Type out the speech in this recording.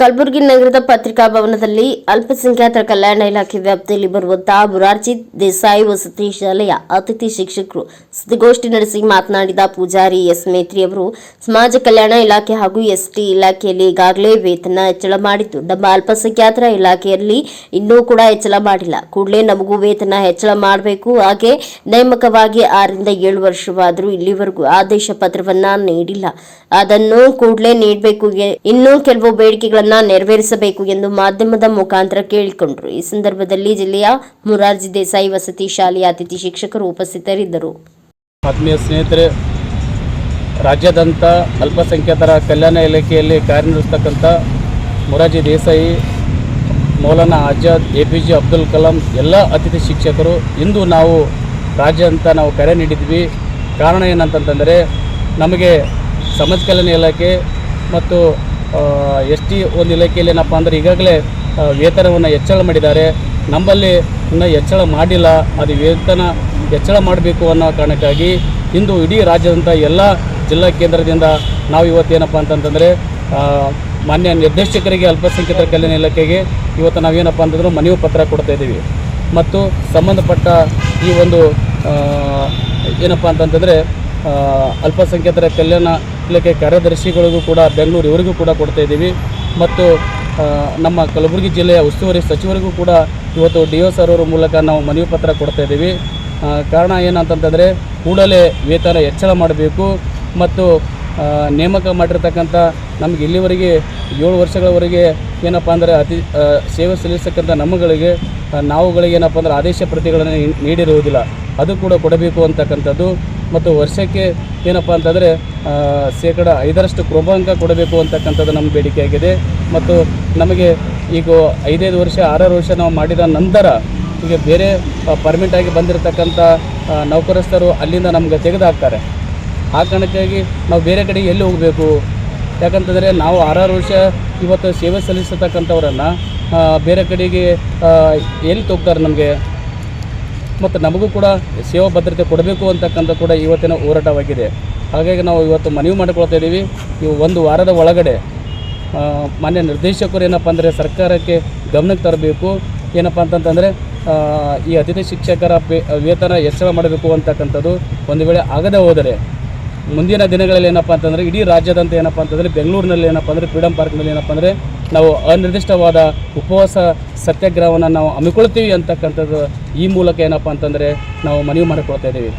ಕಲಬುರಗಿ ನಗರದ ಪತ್ರಿಕಾ ಭವನದಲ್ಲಿ ಅಲ್ಪಸಂಖ್ಯಾತರ ಕಲ್ಯಾಣ ಇಲಾಖೆ ವ್ಯಾಪ್ತಿಯಲ್ಲಿ ಬರುವಂತಹ ಮುರಾರ್ಜಿ ದೇಸಾಯಿ ವಸತಿ ಶಾಲೆಯ ಅತಿಥಿ ಶಿಕ್ಷಕರು ಸುದ್ದಿಗೋಷ್ಠಿ ನಡೆಸಿ ಮಾತನಾಡಿದ ಪೂಜಾರಿ ಎಸ್ ಮೇತ್ರಿ ಅವರು, ಸಮಾಜ ಕಲ್ಯಾಣ ಇಲಾಖೆ ಹಾಗೂ ಎಸ್ಟಿ ಇಲಾಖೆಯಲ್ಲಿ ಈಗಾಗಲೇ ವೇತನ ಹೆಚ್ಚಳ ಮಾಡಿದ್ದು, ನಮ್ಮ ಅಲ್ಪಸಂಖ್ಯಾತರ ಇಲಾಖೆಯಲ್ಲಿ ಇನ್ನೂ ಕೂಡ ಹೆಚ್ಚಳ ಮಾಡಿಲ್ಲ. ಕೂಡಲೇ ನಮಗೂ ವೇತನ ಹೆಚ್ಚಳ ಮಾಡಬೇಕು. ಹಾಗೆ ನೇಮಕವಾಗಿ ಆರರಿಂದ ಏಳು ವರ್ಷವಾದರೂ ಇಲ್ಲಿವರೆಗೂ ಆದೇಶ ಪತ್ರವನ್ನ ನೀಡಿಲ್ಲ. ಅದನ್ನು ಕೂಡಲೇ ನೀಡಬೇಕು. ಇನ್ನೂ ಕೆಲವು ಬೇಡಿಕೆಗಳನ್ನ ನೆರವೇರಿಸಬೇಕು ಎಂದು ಮಾಧ್ಯಮದ ಮುಖಾಂತರ ಕೇಳಿಕೊಂಡರು. ಈ ಸಂದರ್ಭದಲ್ಲಿ ಜಿಲ್ಲೆಯ ಮುರಾರ್ಜಿ ದೇಸಾಯಿ ವಸತಿ ಶಾಲೆಯ ಅತಿಥಿ ಶಿಕ್ಷಕರು ಉಪಸ್ಥಿತರಿದ್ದರು. ಆತ್ಮೀಯ ಸ್ನೇಹಿತರೆ, ರಾಜ್ಯಾದ್ಯಂತ ಅಲ್ಪಸಂಖ್ಯಾತರ ಕಲ್ಯಾಣ ಇಲಾಖೆಯಲ್ಲಿ ಕಾರ್ಯನಿರ್ವಹಿಸ್ತಕ್ಕಂಥ Morarji Desai, Maulana Azad A P J Abdul Kalam ಎಲ್ಲ ಅತಿಥಿ ಶಿಕ್ಷಕರು ಇಂದು ನಾವು ರಾಜ್ಯ ಅಂತ ನಾವು ಕರೆ ನೀಡಿದ್ವಿ. ಕಾರಣ ಏನಂತಂತಂದರೆ, ನಮಗೆ ಸಮಾಜ ಕಲ್ಯಾಣ ಇಲಾಖೆ ಮತ್ತು ಎಸ್ ಟಿ ಒಂದು ಇಲಾಖೆಯಲ್ಲಿ ಏನಪ್ಪ ಅಂದರೆ ಈಗಾಗಲೇ ವೇತನವನ್ನು ಹೆಚ್ಚಳ ಮಾಡಿದ್ದಾರೆ. ನಮ್ಮಲ್ಲಿ ಇನ್ನೂ ಹೆಚ್ಚಳ ಮಾಡಿಲ್ಲ. ಅದು ವೇತನ ಹೆಚ್ಚಳ ಮಾಡಬೇಕು ಅನ್ನೋ ಕಾರಣಕ್ಕಾಗಿ ಇಂದು ಇಡೀ ರಾಜ್ಯದಂಥ ಎಲ್ಲ ಜಿಲ್ಲಾ ಕೇಂದ್ರದಿಂದ ನಾವು ಇವತ್ತೇನಪ್ಪ ಅಂತಂತಂದರೆ ಆ, ಮಾನ್ಯ ನಿರ್ದೇಶಕರಿಗೆ ಅಲ್ಪಸಂಖ್ಯಾತರ ಕಲ್ಯಾಣ ಇಲಾಖೆಗೆ ಇವತ್ತು ನಾವೇನಪ್ಪ ಅಂತಂದ್ರೆ ಮನವಿ ಪತ್ರ ಕೊಡ್ತಾ ಇದ್ದೀವಿ. ಮತ್ತು ಸಂಬಂಧಪಟ್ಟ ಈ ಒಂದು ಏನಪ್ಪ ಅಂತಂತಂದರೆ ಅಲ್ಪಸಂಖ್ಯಾತರ ಕಲ್ಯಾಣ ಇಲಾಖೆ ಕಾರ್ಯದರ್ಶಿಗಳಿಗೂ ಕೂಡ ಬೆಂಗಳೂರು ಇವರಿಗೂ ಕೂಡ ಕೊಡ್ತಾ ಇದ್ದೀವಿ. ಮತ್ತು ನಮ್ಮ ಕಲಬುರಗಿ ಜಿಲ್ಲೆಯ ಉಸ್ತುವಾರಿ ಸಚಿವರಿಗೂ ಕೂಡ ಇವತ್ತು ಡಿ ಒ ಸರ್ ಅವರ ಮೂಲಕ ನಾವು ಮನವಿ ಪತ್ರ ಕೊಡ್ತಾ ಇದ್ದೀವಿ. ಕಾರಣ ಏನಂತಂತಂದರೆ ಕೂಡಲೇ ವೇತನ ಹೆಚ್ಚಳ ಮಾಡಬೇಕು ಮತ್ತು ನೇಮಕ ಮಾಡಿರ್ತಕ್ಕಂಥ ನಮಗೆ ಇಲ್ಲಿವರೆಗೆ ಏಳು ವರ್ಷಗಳವರೆಗೆ ಏನಪ್ಪ ಅಂದರೆ ಅತಿ ಸೇವೆ ಸಲ್ಲಿಸ್ತಕ್ಕಂಥ ನಮ್ಮಗಳಿಗೆ ನಾವುಗಳಿಗೆ ಏನಪ್ಪ ಅಂದರೆ ಆದೇಶ ಪ್ರತಿಗಳನ್ನು ನೀಡಿರುವುದಿಲ್ಲ. ಅದು ಕೂಡ ಕೊಡಬೇಕು ಅಂತಕ್ಕಂಥದ್ದು. ಮತ್ತು ವರ್ಷಕ್ಕೆ ಏನಪ್ಪ ಅಂತಂದರೆ ಶೇಕಡ ಐದರಷ್ಟು ಕ್ರಮಾಂಕ ಕೊಡಬೇಕು ಅಂತಕ್ಕಂಥದ್ದು ನಮ್ಮ ಬೇಡಿಕೆಯಾಗಿದೆ. ಮತ್ತು ನಮಗೆ ಈಗ ಐದೈದು ವರ್ಷ, ಆರಾರು ವರ್ಷ ನಾವು ಮಾಡಿದ ನಂತರ ಈಗ ಬೇರೆ ಪರ್ಮಿಟಾಗಿ ಬಂದಿರತಕ್ಕಂಥ ನೌಕರಸ್ಥರು ಅಲ್ಲಿಂದ ನಮ್ಗೆ ತೆಗೆದುಹಾಕ್ತಾರೆ ಆ ಕಾರಣಕ್ಕಾಗಿ ನಾವು ಬೇರೆ ಕಡೆ ಎಲ್ಲಿ ಹೋಗಬೇಕು? ಯಾಕಂತಂದರೆ ನಾವು ಆರಾರು ವರ್ಷ ಇವತ್ತು ಸೇವೆ ಸಲ್ಲಿಸತಕ್ಕಂಥವ್ರನ್ನು ಬೇರೆ ಕಡೆಗೆ ಎಲ್ಲಿ ತೋಗ್ತಾರೆ ನಮಗೆ? ಮತ್ತು ನಮಗೂ ಕೂಡ ಸೇವಾ ಭದ್ರತೆ ಕೊಡಬೇಕು ಅಂತಕ್ಕಂಥ ಕೂಡ ಇವತ್ತಿನ ಹೋರಾಟವಾಗಿದೆ. ಹಾಗಾಗಿ ನಾವು ಇವತ್ತು ಮನವಿ ಮಾಡಿಕೊಳ್ತಾ ಇದ್ದೀವಿ. ಇವು ಒಂದು ವಾರದ ಒಳಗಡೆ ಮಾನ್ಯ ನಿರ್ದೇಶಕರು ಏನಪ್ಪ ಅಂದರೆ ಸರ್ಕಾರಕ್ಕೆ ಗಮನಕ್ಕೆ ತರಬೇಕು. ಏನಪ್ಪ ಅಂತಂತಂದರೆ ಈ ಅತಿಥಿ ಶಿಕ್ಷಕರ ವೇತನ ಹೆಚ್ಚಳ ಮಾಡಬೇಕು ಅಂತಕ್ಕಂಥದ್ದು ಒಂದು ವೇಳೆ ಆಗದೆ ಹೋದರೆ ಮುಂದಿನ ದಿನಗಳಲ್ಲಿ ಏನಪ್ಪ ಅಂತಂದರೆ ಇಡೀ ರಾಜ್ಯದಂತ ಏನಪ್ಪ ಅಂತಂದರೆ ಬೆಂಗಳೂರಿನಲ್ಲಿ ಏನಪ್ಪ ಅಂದರೆ ಫ್ರೀಡಮ್ ಪಾರ್ಕ್ನಲ್ಲಿ ಏನಪ್ಪ ಅಂದರೆ ನಾವು ಅನಿರ್ದಿಷ್ಟವಾದ ಉಪವಾಸ ಸತ್ಯಾಗ್ರಹವನ್ನು ನಾವು ಹಮ್ಮಿಕೊಳ್ತೀವಿ ಅಂತಕ್ಕಂಥದ್ದು ಈ ಮೂಲಕ ಏನಪ್ಪ ಅಂತಂದರೆ ನಾವು ಮನವಿ ಮಾಡಿಕೊಳ್ತಾ ಇದ್ದೀವಿ.